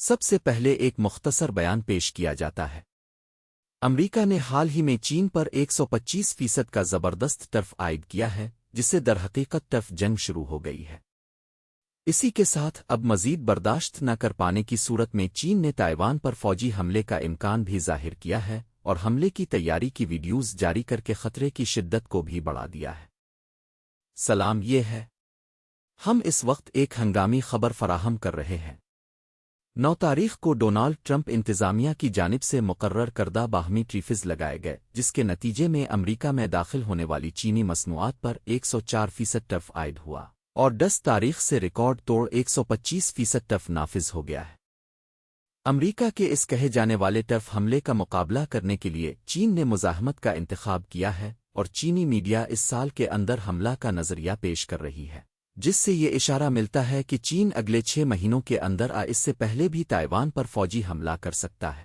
سب سے پہلے ایک مختصر بیان پیش کیا جاتا ہے۔ امریکہ نے حال ہی میں چین پر ایک سو پچیس فیصد کا زبردست طرف عائد کیا ہے جسے درحقیقت طرف جنگ شروع ہو گئی ہے۔ اسی کے ساتھ اب مزید برداشت نہ کر پانے کی صورت میں چین نے تائیوان پر فوجی حملے کا امکان بھی ظاہر کیا ہے اور حملے کی تیاری کی ویڈیوز جاری کر کے خطرے کی شدت کو بھی بڑھا دیا ہے۔ سلام یہ ہے۔ ہم اس وقت ایک ہنگامی خبر فراہم کر رہے ہیں۔ نو تاریخ کو ڈونالڈ ٹرمپ انتظامیہ کی جانب سے مقرر کردہ باہمی ٹریفز لگائے گئے، جس کے نتیجے میں امریکہ میں داخل ہونے والی چینی مصنوعات پر ایک سو چار فیصد ٹف عائد ہوا اور دس تاریخ سے ریکارڈ توڑ ایک سو پچیس فیصد ٹف نافذ ہو گیا ہے۔ امریکہ کے اس کہے جانے والے ٹف حملے کا مقابلہ کرنے کے لیے چین نے مزاحمت کا انتخاب کیا ہے اور چینی میڈیا اس سال کے اندر حملہ کا نظریہ پیش کر رہی ہے۔ جس سے یہ اشارہ ملتا ہے کہ چین اگلے چھ مہینوں کے اندر آ اس سے پہلے بھی تائیوان پر فوجی حملہ کر سکتا ہے۔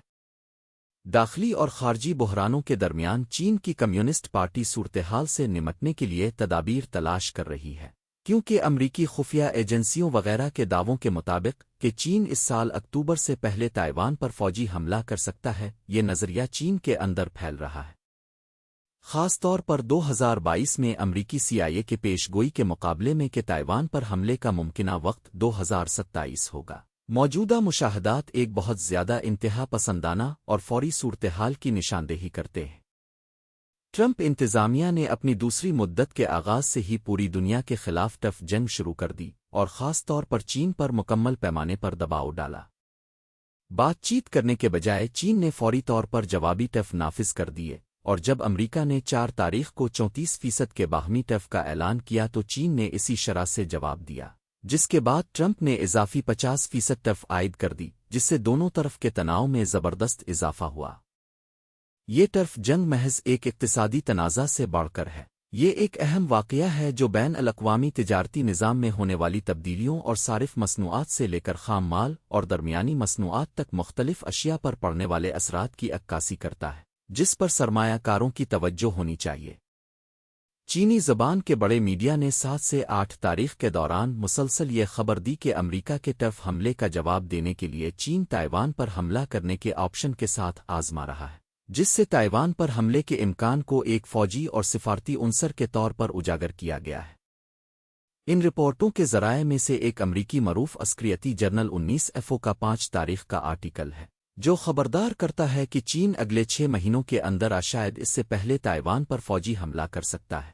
داخلی اور خارجی بحرانوں کے درمیان چین کی کمیونسٹ پارٹی صورتحال سے نمٹنے کے لیے تدابیر تلاش کر رہی ہے، کیونکہ امریکی خفیہ ایجنسیوں وغیرہ کے دعووں کے مطابق کہ چین اس سال اکتوبر سے پہلے تائیوان پر فوجی حملہ کر سکتا ہے، یہ نظریہ چین کے اندر پھیل رہا ہے۔ خاص طور پر دو ہزار بائیس میں امریکی سی آئی اے کے پیش گوئی کے مقابلے میں کہ تائیوان پر حملے کا ممکنہ وقت دو ہزار ستائیس ہوگا۔ موجودہ مشاہدات ایک بہت زیادہ انتہا پسندانہ اور فوری صورتحال کی نشاندہی کرتے ہیں۔ ٹرمپ انتظامیہ نے اپنی دوسری مدت کے آغاز سے ہی پوری دنیا کے خلاف ٹف جنگ شروع کر دی اور خاص طور پر چین پر مکمل پیمانے پر دباؤ ڈالا۔ بات چیت کرنے کے بجائے چین نے فوری طور پر جوابی ٹف نافذ کر دیے۔ اور جب امریکہ نے چار تاریخ کو چونتیس فیصد کے باہمی ٹف کا اعلان کیا تو چین نے اسی شرح سے جواب دیا، جس کے بعد ٹرمپ نے اضافی پچاس فیصد ٹف عائد کر دی، جس سے دونوں طرف کے تناؤ میں زبردست اضافہ ہوا۔ یہ ٹرف جنگ محض ایک اقتصادی تنازع سے بڑھ کر ہے۔ یہ ایک اہم واقعہ ہے جو بین الاقوامی تجارتی نظام میں ہونے والی تبدیلیوں اور صارف مصنوعات سے لے کر خام مال اور درمیانی مصنوعات تک مختلف اشیاء پر پڑنے والے اثرات کی عکاسی کرتا ہے۔ جس پر سرمایہ کاروں کی توجہ ہونی چاہیے۔ چینی زبان کے بڑے میڈیا نے سات سے آٹھ تاریخ کے دوران مسلسل یہ خبر دی کہ امریکہ کے ٹرف حملے کا جواب دینے کے لیے چین تائیوان پر حملہ کرنے کے آپشن کے ساتھ آزما رہا ہے، جس سے تائیوان پر حملے کے امکان کو ایک فوجی اور سفارتی عنصر کے طور پر اجاگر کیا گیا ہے۔ ان رپورٹوں کے ذرائع میں سے ایک امریکی معروف عسکریتی جرنل انیس ایف او کا پانچ تاریخ کا آرٹیکل ہے۔ جو خبردار کرتا ہے کہ چین اگلے چھ مہینوں کے اندر آشائد اس سے پہلے تائیوان پر فوجی حملہ کر سکتا ہے۔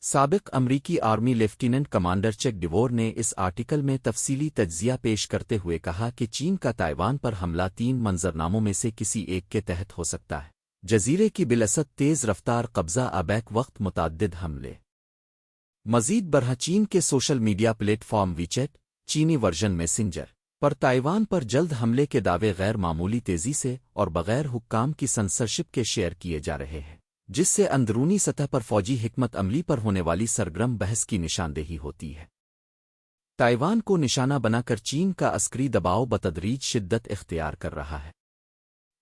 سابق امریکی army lieutenant commander Chuck DeVore نے اس آرٹیکل میں تفصیلی تجزیہ پیش کرتے ہوئے کہا کہ چین کا تائیوان پر حملہ تین منظرناموں میں سے کسی ایک کے تحت ہو سکتا ہے۔ جزیرے کی بلست تیز رفتار قبضہ ابیک وقت متعدد حملے۔ مزید برہ چین کے social media platform WeChat چینی ورژن میسنجر پر تائیوان پر جلد حملے کے دعوے غیر معمولی تیزی سے اور بغیر حکام کی سنسرشپ کے شیئر کیے جا رہے ہیں، جس سے اندرونی سطح پر فوجی حکمت عملی پر ہونے والی سرگرم بحث کی نشاندہی ہوتی ہے۔ تائیوان کو نشانہ بنا کر چین کا عسکری دباؤ بتدریج شدت اختیار کر رہا ہے۔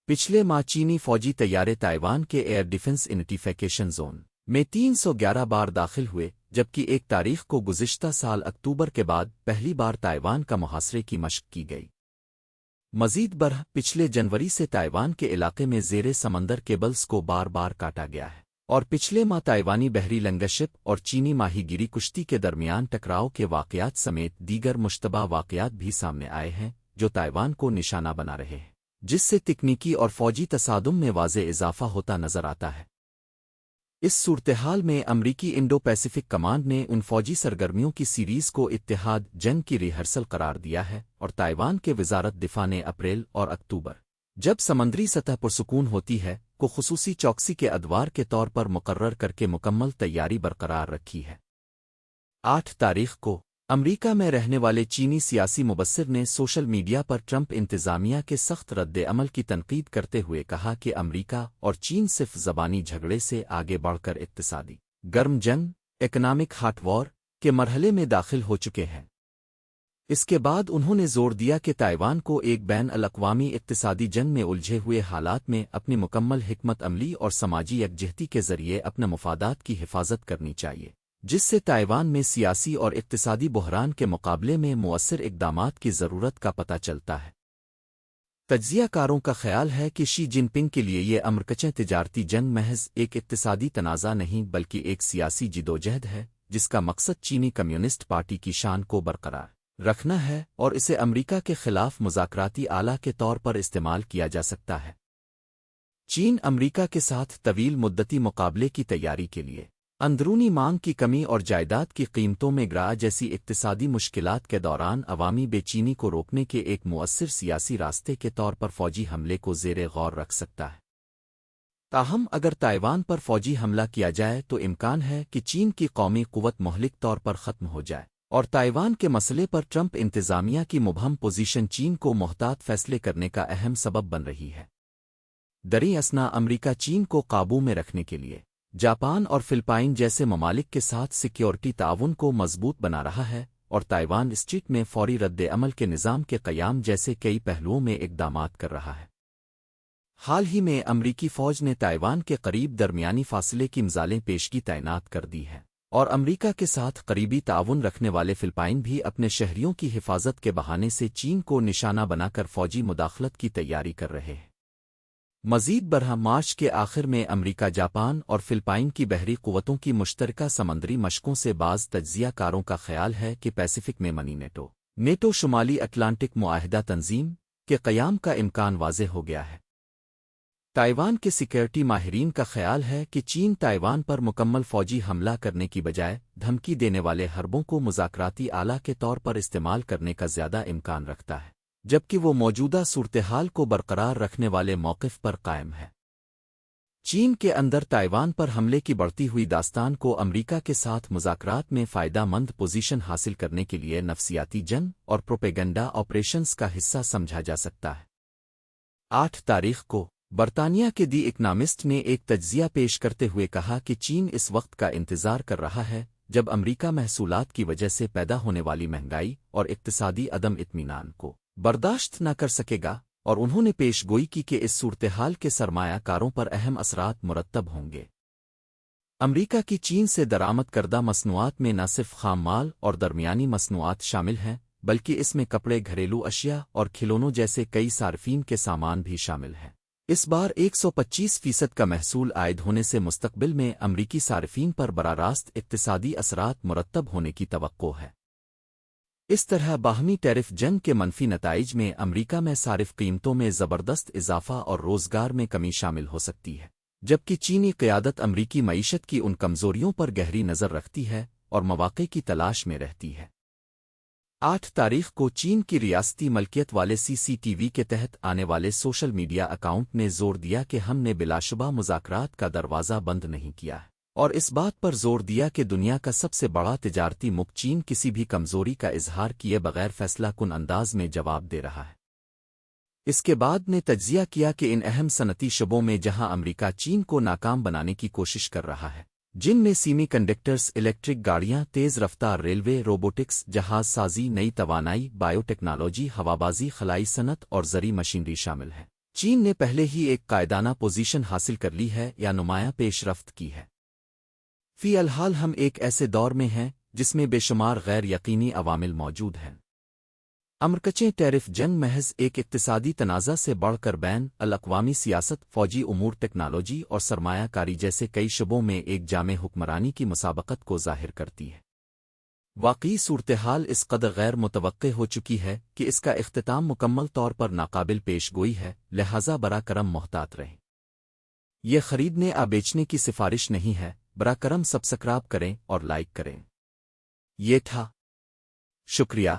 پچھلے ماہ چینی فوجی تیارے تائیوان کے ایئر ڈیفنس انٹیفیکیشن زون میں تین سو گیارہ بار داخل ہوئے جبکہ ایک تاریخ کو گزشتہ سال اکتوبر کے بعد پہلی بار تائیوان کا محاصرے کی مشق کی گئی۔ مزید برہ پچھلے جنوری سے تائیوان کے علاقے میں زیر سمندر کیبلز کو بار بار کاٹا گیا ہے اور پچھلے ماہ تائیوانی بحری لنگشپ اور چینی ماہی گیری کشتی کے درمیان ٹکراؤ کے واقعات سمیت دیگر مشتبہ واقعات بھی سامنے آئے ہیں جو تائیوان کو نشانہ بنا رہے ہیں، جس سے تکنیکی اور فوجی تصادم میں واضح اضافہ ہوتا نظر آتا ہے۔ اس صورتحال میں امریکی انڈو پیسیفک کمانڈ نے ان فوجی سرگرمیوں کی سیریز کو اتحاد جنگ کی ریہرسل قرار دیا ہے اور تائیوان کے وزارت دفاع نے اپریل اور اکتوبر، جب سمندری سطح پر سکون ہوتی ہے، کو خصوصی چوکسی کے ادوار کے طور پر مقرر کر کے مکمل تیاری برقرار رکھی ہے۔ آٹھ تاریخ کو امریکہ میں رہنے والے چینی سیاسی مبصر نے سوشل میڈیا پر ٹرمپ انتظامیہ کے سخت رد عمل کی تنقید کرتے ہوئے کہا کہ امریکہ اور چین صرف زبانی جھگڑے سے آگے بڑھ کر اقتصادی گرم جنگ اکنامک ہاٹ وار کے مرحلے میں داخل ہو چکے ہیں۔ اس کے بعد انہوں نے زور دیا کہ تائیوان کو ایک بین الاقوامی اقتصادی جنگ میں الجھے ہوئے حالات میں اپنی مکمل حکمت عملی اور سماجی یکجہتی کے ذریعے اپنے مفادات کی حفاظت کرنی چاہیے۔ جس سے تائیوان میں سیاسی اور اقتصادی بحران کے مقابلے میں مؤثر اقدامات کی ضرورت کا پتہ چلتا ہے۔ تجزیہ کاروں کا خیال ہے کہ شی جن پنگ کے لیے یہ امرکچیں تجارتی جنگ محض ایک اقتصادی تنازع نہیں بلکہ ایک سیاسی جدوجہد ہے، جس کا مقصد چینی کمیونسٹ پارٹی کی شان کو برقرار رکھنا ہے اور اسے امریکہ کے خلاف مذاکراتی آلہ کے طور پر استعمال کیا جا سکتا ہے۔ چین امریکہ کے ساتھ طویل مدتی مقابلے کی تیاری کے لیے اندرونی مانگ کی کمی اور جائیداد کی قیمتوں میں گرا جیسی اقتصادی مشکلات کے دوران عوامی بے چینی کو روکنے کے ایک مؤثر سیاسی راستے کے طور پر فوجی حملے کو زیر غور رکھ سکتا ہے۔ تاہم، اگر تائیوان پر فوجی حملہ کیا جائے تو امکان ہے کہ چین کی قومی قوت مہلک طور پر ختم ہو جائے۔ اور تائیوان کے مسئلے پر ٹرمپ انتظامیہ کی مبہم پوزیشن چین کو محتاط فیصلے کرنے کا اہم سبب بن رہی ہے۔ دری اسنا امریکہ چین کو قابو میں رکھنے کے لیے۔ جاپان اور فلپائن جیسے ممالک کے ساتھ سیکیورٹی تعاون کو مضبوط بنا رہا ہے اور تائیوان اسٹریٹ میں فوری رد عمل کے نظام کے قیام جیسے کئی پہلوؤں میں اقدامات کر رہا ہے۔ حال ہی میں امریکی فوج نے تائیوان کے قریب درمیانی فاصلے کی مزالیں پیشگی تعینات کر دی ہیں اور امریکہ کے ساتھ قریبی تعاون رکھنے والے فلپائن بھی اپنے شہریوں کی حفاظت کے بہانے سے چین کو نشانہ بنا کر فوجی مداخلت کی تیاری کر رہے ہیں۔ مزید برہ مارچ کے آخر میں امریکہ، جاپان اور فلپائن کی بحری قوتوں کی مشترکہ سمندری مشقوں سے بعض تجزیہ کاروں کا خیال ہے کہ پیسیفک میں منی نیٹو۔ نیٹو شمالی اٹلانٹک معاہدہ تنظیم کے قیام کا امکان واضح ہو گیا ہے۔ تائیوان کے سیکیورٹی ماہرین کا خیال ہے کہ چین تائیوان پر مکمل فوجی حملہ کرنے کی بجائے دھمکی دینے والے حربوں کو مذاکراتی آلہ کے طور پر استعمال کرنے کا زیادہ امکان رکھتا ہے۔ جبکہ وہ موجودہ صورتحال کو برقرار رکھنے والے موقف پر قائم ہے۔ چین کے اندر تائیوان پر حملے کی بڑھتی ہوئی داستان کو امریکہ کے ساتھ مذاکرات میں فائدہ مند پوزیشن حاصل کرنے کے لیے نفسیاتی جنگ اور پروپیگنڈا آپریشنز کا حصہ سمجھا جا سکتا ہے۔ آٹھ تاریخ کو برطانیہ کے دی اکنامسٹ نے ایک تجزیہ پیش کرتے ہوئے کہا کہ چین اس وقت کا انتظار کر رہا ہے جب امریکہ محصولات کی وجہ سے پیدا ہونے والی مہنگائی اور اقتصادی عدم اطمینان کو۔ برداشت نہ کر سکے گا اور انہوں نے پیش گوئی کی کہ اس صورتحال کے سرمایہ کاروں پر اہم اثرات مرتب ہوں گے۔ امریکہ کی چین سے درآمد کردہ مصنوعات میں نہ صرف خام مال اور درمیانی مصنوعات شامل ہیں، بلکہ اس میں کپڑے، گھریلو اشیاء اور کھلونوں جیسے کئی صارفین کے سامان بھی شامل ہیں۔ اس بار ایک سو پچیس فیصد کا محصول عائد ہونے سے مستقبل میں امریکی صارفین پر براہ راست اقتصادی اثرات مرتب ہونے کی توقع ہے۔ اس طرح باہمی ٹیرف جنگ کے منفی نتائج میں امریکہ میں صارف قیمتوں میں زبردست اضافہ اور روزگار میں کمی شامل ہو سکتی ہے، جبکہ چینی قیادت امریکی معیشت کی ان کمزوریوں پر گہری نظر رکھتی ہے اور مواقع کی تلاش میں رہتی ہے۔ آٹھ تاریخ کو چین کی ریاستی ملکیت والے سی سی ٹی وی کے تحت آنے والے سوشل میڈیا اکاؤنٹ نے زور دیا کہ ہم نے بلا شبہ مذاکرات کا دروازہ بند نہیں کیا ہے۔ اور اس بات پر زور دیا کہ دنیا کا سب سے بڑا تجارتی مک چین کسی بھی کمزوری کا اظہار کیے بغیر فیصلہ کن انداز میں جواب دے رہا ہے۔ اس کے بعد نے تجزیہ کیا کہ ان اہم صنعتی شبوں میں جہاں امریکہ چین کو ناکام بنانے کی کوشش کر رہا ہے، جن میں سیمی کنڈکٹرز الیکٹرک گاڑیاں، تیز رفتار ریلوے، روبوٹکس، جہاز سازی، نئی توانائی بایو ٹیکنالوجی ہوابازی خلائی صنعت اور زری مشینری شامل ہے چین نے پہلے ہی ایک قائدانہ پوزیشن حاصل کر لی ہے یا نمایاں پیش رفت کی ہے۔ فی الحال ہم ایک ایسے دور میں ہیں جس میں بے شمار غیر یقینی عوامل موجود ہیں۔ امرکچیں ٹیرف جنگ محض ایک اقتصادی تنازع سے بڑھ کر بین الاقوامی سیاست، فوجی امور ٹیکنالوجی اور سرمایہ کاری جیسے کئی شبوں میں ایک جامع حکمرانی کی مسابقت کو ظاہر کرتی ہے۔ واقعی صورتحال اس قدر غیر متوقع ہو چکی ہے کہ اس کا اختتام مکمل طور پر ناقابل پیش گوئی ہے، لہذا برا کرم محتاط رہیں۔ یہ خریدنے آ بیچنے کی سفارش نہیں ہے برا کرم سبسکرائب کریں اور لائک کریں۔ یہ تھا۔ شکریہ۔